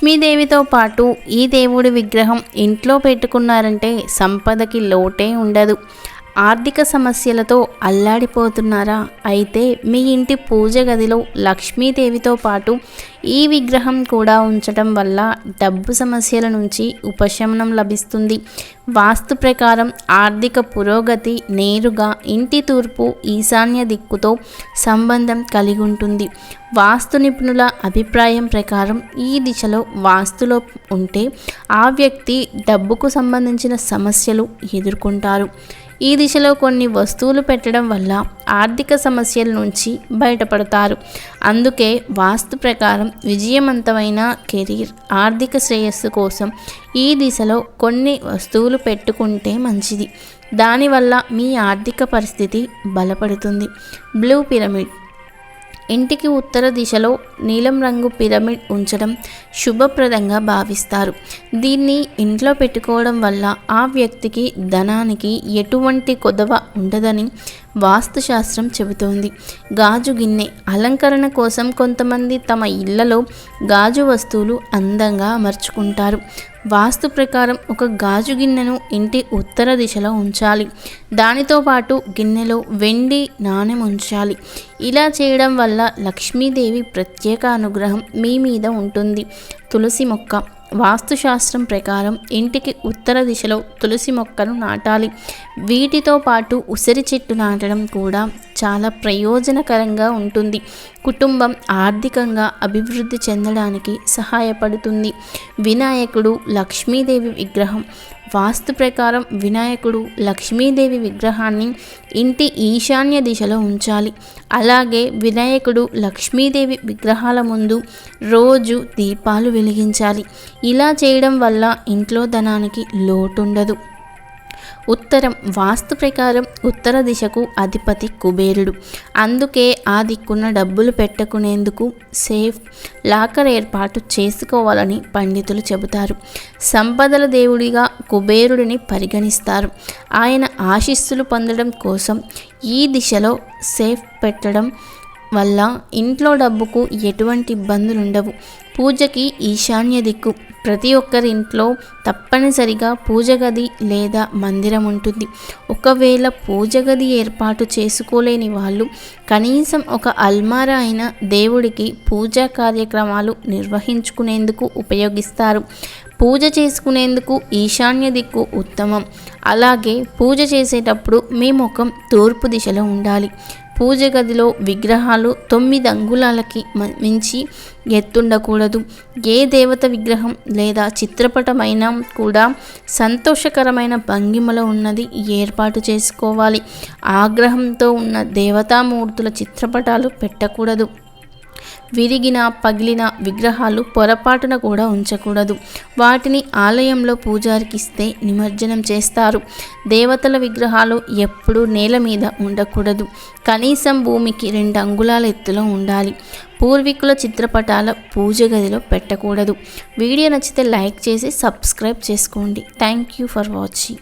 లక్ష్మీదేవితో పాటు ఈ దేవుడి విగ్రహం ఇంట్లో పెట్టుకున్నారంటే సంపదకి లోటే ఉండదు. ఆర్థిక సమస్యలతో అల్లాడిపోతున్నారా? అయితే మీ ఇంటి పూజ గదిలో లక్ష్మీదేవితో పాటు ఈ విగ్రహం కూడా ఉంచటం వల్ల డబ్బు సమస్యల నుంచి ఉపశమనం లభిస్తుంది. వాస్తు ప్రకారం ఆర్థిక పురోగతి నేరుగా ఇంటి తూర్పు ఈశాన్య దిక్కుతో సంబంధం కలిగి ఉంటుంది. వాస్తు నిపుణుల అభిప్రాయం ప్రకారం ఈ దిశలో వాస్తులో ఉంటే ఆ వ్యక్తి డబ్బుకు సంబంధించిన సమస్యలు ఎదుర్కొంటారు. ఈ దిశలో కొన్ని వస్తువులు పెట్టడం వల్ల ఆర్థిక సమస్యల నుంచి బయటపడతారు. అందుకే వాస్తు ప్రకారం విజయవంతమైన కెరీర్ ఆర్థిక శ్రేయస్సు కోసం ఈ దిశలో కొన్ని వస్తువులు పెట్టుకుంటే మంచిది. దానివల్ల మీ ఆర్థిక పరిస్థితి బలపడుతుంది. బ్లూ పిరమిడ్ ఇంటికి ఉత్తర దిశలో నీలం రంగు పిరమిడ్ ఉంచడం శుభప్రదంగా భావిస్తారు. దీన్ని ఇంట్లో పెట్టుకోవడం వల్ల ఆ వ్యక్తికి ధనానికి ఎటువంటి కొదవ ఉండదని వాస్తుశాస్త్రం చెబుతోంది. గాజు గిన్నె అలంకరణ కోసం కొంతమంది తమ ఇళ్ళలో గాజు వస్తువులు అందంగా అమర్చుకుంటారు. వాస్తు ప్రకారం ఒక గాజు గిన్నెను ఇంటి ఉత్తర దిశలో ఉంచాలి. దానితో పాటు గిన్నెలో వెండి నాణెం ఉంచాలి. ఇలా చేయడం వల్ల లక్ష్మీదేవి ప్రత్యేక అనుగ్రహం మీ మీద ఉంటుంది. తులసి మొక్క. వాస్తుశాస్త్రం ప్రకారం ఇంటికి ఉత్తర దిశలో తులసి మొక్కను నాటాలి. వీటితో పాటు ఉసిరి చెట్టు నాటడం కూడా చాలా ప్రయోజనకరంగా ఉంటుంది. కుటుంబం ఆర్థికంగా అభివృద్ధి చెందడానికి సహాయపడుతుంది. వినాయకుడు లక్ష్మీదేవి విగ్రహం. వాస్తు ప్రకారం వినాయకుడు లక్ష్మీదేవి విగ్రహాన్ని ఇంటి ఈశాన్య దిశలో ఉంచాలి. అలాగే వినాయకుడు లక్ష్మీదేవి విగ్రహాల ముందు రోజు దీపాలు వెలిగించాలి. ఇలా చేయడం వల్ల ఇంట్లో ధనానికి లోటుండదు. ఉత్తరం వాస్తు ప్రకారం ఉత్తర దిశకు అధిపతి కుబేరుడు. అందుకే ఆ దిక్కున డబ్బులు పెట్టుకునేందుకు సేఫ్ లాకర్ ఏర్పాటు చేసుకోవాలని పండితులు చెబుతారు. సంపదల దేవుడిగా కుబేరుడిని పరిగణిస్తారు. ఆయన ఆశీస్సులు పొందడం కోసం ఈ దిశలో సేఫ్ పెట్టడం వల్ల ఇంట్లో డబ్బుకు ఎటువంటి ఇబ్బందులు ఉండవు పూజకి ఈశాన్య దిక్కు. ప్రతి ఒక్కరి ఇంట్లో తప్పనిసరిగా పూజ గది లేదా మందిరం ఉంటుంది. ఒకవేళ పూజ గది ఏర్పాటు చేసుకోలేని వాళ్ళు కనీసం ఒక అల్మారా అయిన దేవుడికి పూజా కార్యక్రమాలు నిర్వహించుకునేందుకు ఉపయోగిస్తారు. పూజ చేసుకునేందుకు ఈశాన్య దిక్కు ఉత్తమం. అలాగే పూజ చేసేటప్పుడు మీ ముఖం తూర్పు దిశలో ఉండాలి. పూజ గదిలో విగ్రహాలు తొమ్మిది అంగుళాలకి మించి ఎత్తుండకూడదు. ఏ దేవత విగ్రహం లేదా చిత్రపటమైనా కూడా సంతోషకరమైన భంగిమలో ఉన్నది ఏర్పాటు చేసుకోవాలి. ఆగ్రహంతో ఉన్న దేవతామూర్తుల చిత్రపటాలు పెట్టకూడదు. విరిగిన పగిలిన విగ్రహాలు పొరపాటున కూడా ఉంచకూడదు. వాటిని ఆలయంలో పూజారికి ఇస్తే నిమజ్జనం చేస్తారు. దేవతల విగ్రహాలు ఎప్పుడూ నేల మీద ఉండకూడదు. కనీసం భూమికి రెండు అంగుళాల ఎత్తులో ఉండాలి. పూర్వీకుల చిత్రపటాల పూజ గదిలో పెట్టకూడదు. వీడియో నచ్చితే లైక్ చేసి సబ్స్క్రైబ్ చేసుకోండి. Thank you for watching.